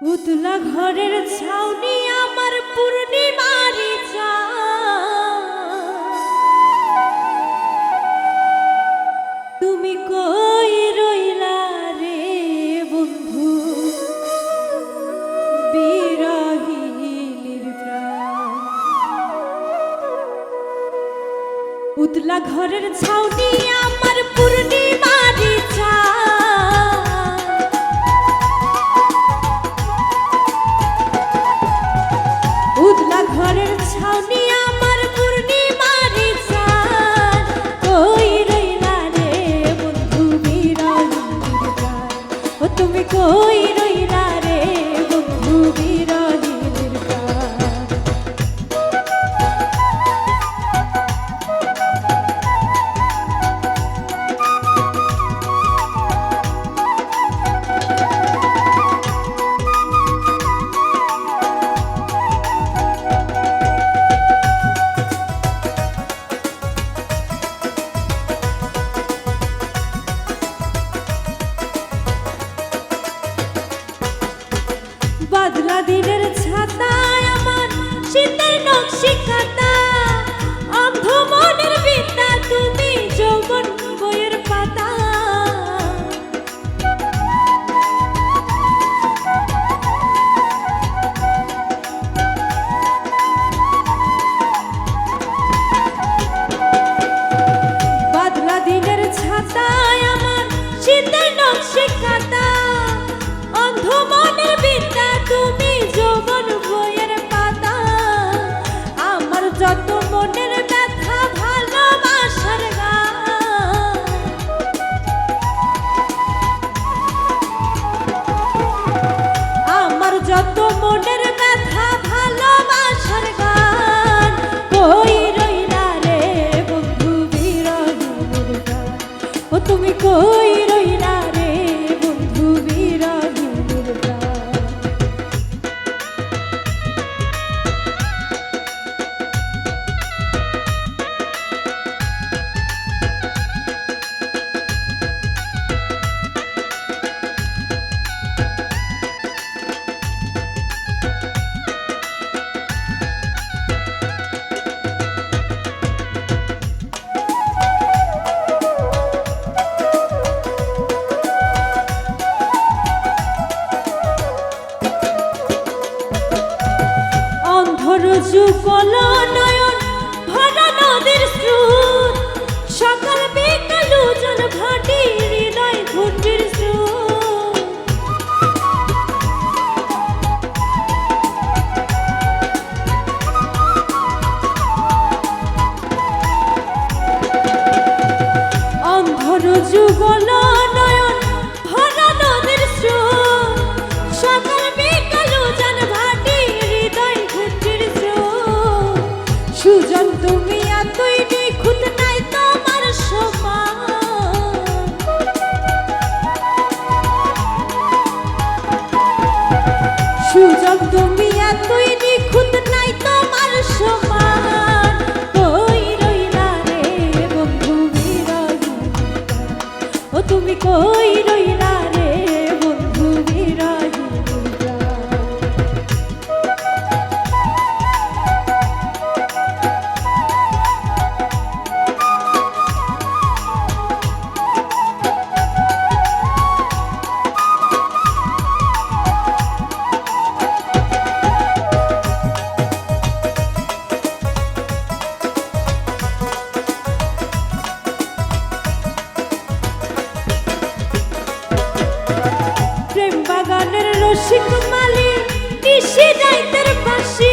উতলা ঘরের ছাউনি আমার পূর্ণিমারি তুমি কই রইলা রে বন্ধু? বিরহিনীর উতলা ঘরের ছাউনি আমার পূর্ণিমারি চা। তুমি কই রই সারাদিনের ছাতায় আমার শীতের নকশি খাতা। শিশু সুযোগ তুমি এতই নিখুঁত, নাই তোমার সমান। কই রইলা রে বন্ধু, ও তুমি কই রইলা? কৌশিক মালি নিশি রাইতের পাশে